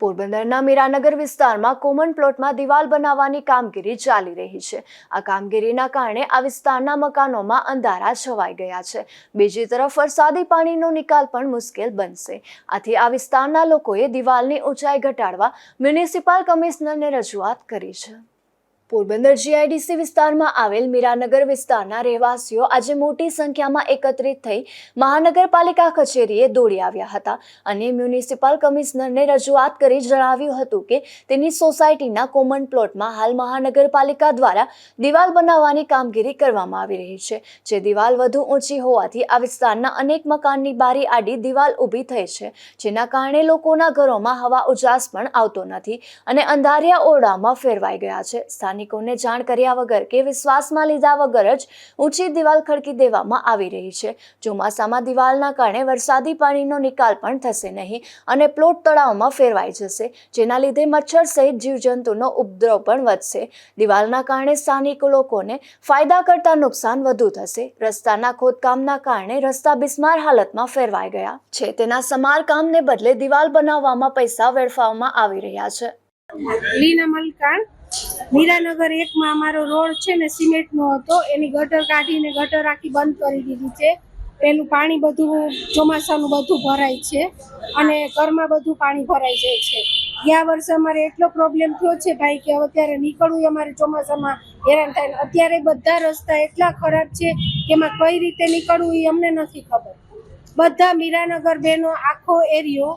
પોરબંદરના મીરાનગર વિસ્તારમાં કોમન પ્લોટમાં દિવાલ બનાવવાની કામગીરી ચાલી રહી છે. આ કામગીરીના કારણે આ વિસ્તારના મકાનોમાં અંધારા છવાઈ ગયા છે. બીજી તરફ વરસાદી પાણીનો નિકાલ પણ મુશ્કેલ બનશે. આથી આ વિસ્તારના લોકોએ દિવાલની ઊંચાઈ ઘટાડવા મ્યુનિસિપલ કમિશનરને રજૂઆત કરી છે. પોરબંદર જીઆઈડીસી વિસ્તારમાં આવેલ મીરાનગર વિસ્તારના રહેવાસીઓ આજે મોટી સંખ્યામાં એકત્રિત થઈ મહાનગરપાલિકા કચેરીએ દોડી આવ્યા હતા અને મ્યુનિસિપલ કમિશનરને રજૂઆત કરી જણાવ્યું હતું કે તેની સોસાયટીના કોમન પ્લોટમાં હાલ મહાનગરપાલિકા દ્વારા દિવાલ બનાવવાની કામગીરી કરવામાં આવી રહી છે, જે દિવાલ વધુ ઊંચી હોવાથી આ વિસ્તારના અનેક મકાનની બારી આડી દિવાલ ઊભી થઈ છે, જેના કારણે લોકોના ઘરોમાં હવા ઉજાસ પણ આવતો નથી અને અંધારિયા ઓરડામાં ફેરવાઈ ગયા છે. સ્થાનિકોને જાણ કર્યા વગર કે વિશ્વાસમાં લીધા વગર જ ઊંચી દિવાલ ખડકી દેવામાં આવી રહી છે. ચોમાસામાં દિવાલના કારણે વરસાદી પાણીનો નિકાલ પણ થશે નહીં અને પ્લોટ તળાવમાં ફેરવાઈ જશે, જેના લીધે મચ્છર સહિત જીવજંતુનો ઉપદ્રવ પણ વધશે. દિવાલના કારણે સ્થાનિક લોકોને ફાયદા કરતાં નુકસાન વધુ થશે. રસ્તાના ખોદકામના કારણે રસ્તા બિસ્માર હાલતમાં ફેરવાઈ ગયા છે. તેના સમારકામને બદલે દિવાલ બનાવવામાં પૈસા વેડફાવવામાં આવી રહ્યા છે. લીના મલકાણ મીરાનગર એકમાં અમારો રોડ છે ને સિમેન્ટનો હતો, એની ગટર કાઢીને ગટર આખી બંધ કરી દીધી છે. પેલું પાણી બધું ચોમાસાનું બધું ભરાય છે અને ઘરમાં બધું પાણી ભરાઈ જાય છે. ગયા વર્ષે અમારે એટલો પ્રોબ્લેમ થયો છે ભાઈ કે અત્યારે નીકળવું અમારે ચોમાસામાં હેરાન થાય અત્યારે બધા રસ્તા એટલા ખરાબ છે કે એમાં કઈ રીતે નીકળવું એ અમને નથી ખબર. બધા મીરાનગર બેનો આખો એરિયો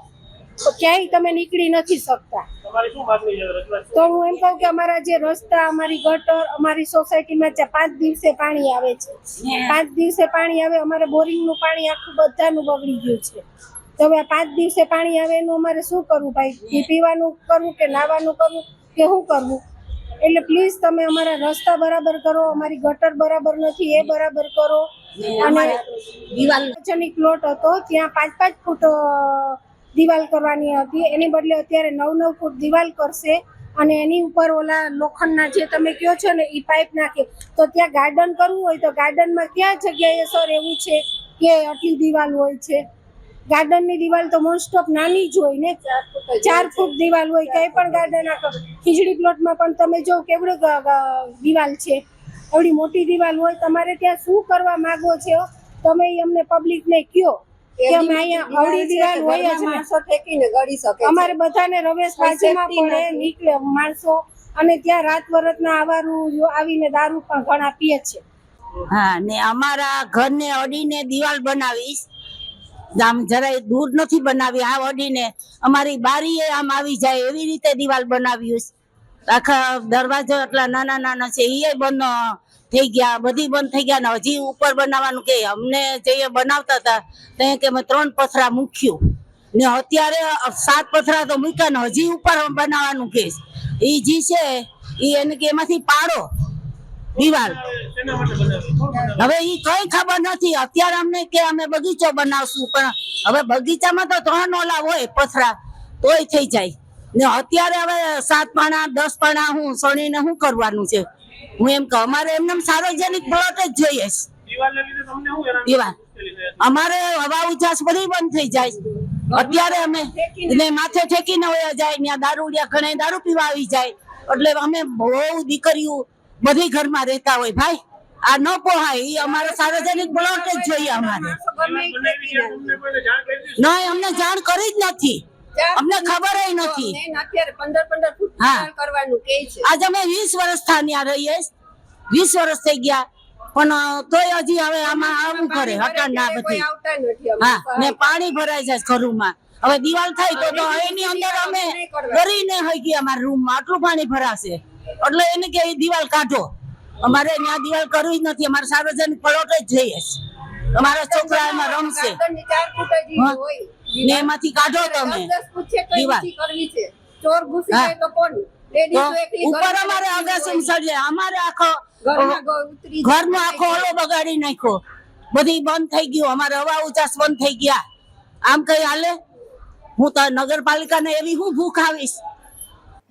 ક્યાંય તમે નીકળી નથી શકતા. તમારી શું માંગણી છે? રજૂઆત તો હું એમ કહું કે અમારા જે રસ્તા અમારી ગટર અમારી સોસાયટીમાં જે પાંચ દિવસે પાણી આવે છે. પાંચ દિવસે પાણી આવે અમારે બોરિંગનું પાણી આખું બધાનું બગડી ગયું છે. તો હવે આ પાંચ દિવસે પાણી આવે એનું અમારે શું કરવું ભાઈ? એ પીવાનું કરવું કે નાવાનું કરવું કે શું કરવું? એટલે પ્લીઝ તમે અમારા રસ્તા બરાબર કરો અમારી ગટર બરાબર નથી એ બરાબર કરો. અને દિવાલ પ્લોટ હતો ત્યાં પાંચ પાંચ ફૂટ દિવાલ કરવાની હતી. એની બદલે અત્યારે નવ નવ ફૂટ દિવાલ કરશે અને એની ઉપર ઓલા લોખંડના જે તમે કહો છો ને એ પાઇપ નાખે. તો ત્યાં ગાર્ડન કરવું હોય તો ગાર્ડનમાં ક્યાં જગ્યાએ સર એવું છે કે આટલી દિવાલ હોય છે? ગાર્ડનની દિવાલ તો મોસ્ટ ઓફ નાની જ હોય ને. ચાર ફૂટ દિવાલ હોય કઈ પણ ગાર્ડન આખો. ખીચડી પ્લોટમાં પણ તમે જો કેવડો દિવાલ છે. એવડી મોટી દિવાલ હોય તમારે ત્યાં શું કરવા માગો છો? તમે અમને પબ્લિકને કયો કે અમે અહીંયા અવળી દિવાલ હોય જ ને માણસો ઠેકીને ગળી શકે અમારે બધાને રવેશ બાજુમાં પડે નીકળે માણસો. અને ત્યાં રાત વરતના આવારું આવીને દારૂ પણ ઘણા પીએ છે. હા ને અમારા ઘરને અડીને દિવાલ બનાવીશ. આમ જરાય દૂર નથી બનાવી. આ અડીને અમારી બારીએ આમ આવી જાય એવી રીતે દિવાલ બનાવ્યું આખા દરવાજો એટલા નાના નાના છે. એ બંધ થઈ ગયા, બધી બંધ થઈ ગયા હજી ઉપર બનાવવાનું કે અમને જે બનાવતા હતા, તે કે અમે ત્રણ પથરા મૂક્યું. ને અત્યારે સાત પથરા તો મૂક્યા ને હજી ઉપર બનાવવાનું કે એ જી છે એ એને કે એમાંથી પાડો. દિવાલ. હવે ઈ કઈ ખબર નથી. અત્યારે અમને કે અમે બગીચો બનાવશું, પણ હવે બગીચામાં તો ત્રણ ઓલા હોય પથરા, તોય થઈ જાય. ને અત્યારે હવે સાત પાણા, દસ પાણા હું સણીને શું કરવાનું છે? હું એમ કહું અમારે એમને સાર્વજનિક પ્લોટ જ જોઈએ દિવાલ. અમારે હવા ઉજાસ બધી બંધ થઈ જાય અત્યારે અમે ને માથે ઠેકીને હોય જાય ત્યાં દારૂડિયા ઘણા દારૂ પીવા આવી જાય. એટલે અમે બહુ દીકરીઓ બધી ઘરમાં રહેતા હોય ભાઈ. આ ન પોહાય એ અમારે સાર્વજનિક પ્લોટ જ જોઈએ અમારે. દિવાલ બનાવી છે, તમને કોઈને જાણ કરી દીધી? ના અમને જાણ કરી જ નથી. અમને ખબર નથી. આજ અમે વીસ વર્ષ ત્યાં રહીએ. વીસ વર્ષ થઈ ગયા. પણ તોય હજી હવે આમાં આવું કરે હટણ ના બધી. હા ને પાણી ભરાય જાય ઘરોમાં. હવે દિવાલ થાય તો તો એની અંદર અમે કરીને હોય ગયા અમારા રૂમમાં. આટલું પાણી ભરાશે. એટલે એને કે દિવાલ કાઢો. અમારે ત્યાં દિવાલ કરવી જ નથી. અમારે સાર્વજનિક પ્લોટ જ જઈએ. અમારા છોકરા એમાં રમશે. ને એમાંથી કાઢો તમે. દિવાલ. ચોર ઘૂસી જાય તો કોણ? ઉપર અમારે અગાસી સડે અમારે આખો ઘરનો આખો ઓલો બગાડી નાખ્યો. બધી બંધ થઈ ગયું. અમારે હવા ઉચાસ બંધ થઈ ગયા. આમ કઈ હાલે? હું તો નગરપાલિકાને એવી હું ભૂખ આવીશ.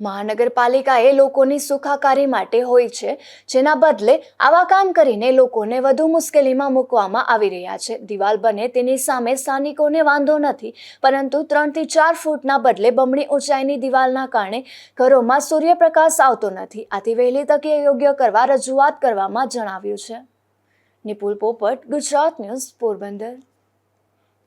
મહાનગરપાલિકા એ લોકોની સુખાકારી માટે હોય છે, જેના બદલે આવા કામ કરીને લોકોને વધુ મુશ્કેલીમાં મૂકવામાં આવી રહ્યા છે. દિવાલ બને તેની સામે સ્થાનિકોને વાંધો નથી, પરંતુ ત્રણથી ચાર ફૂટના બદલે બમણી ઊંચાઈની દિવાલના કારણે ઘરોમાં સૂર્યપ્રકાશ આવતો નથી. આથી વહેલી તકે યોગ્ય કરવા રજૂઆત કરવામાં જણાવ્યું છે. નિપુલ પોપટ, ગુજરાત ન્યૂઝ પોરબંદર.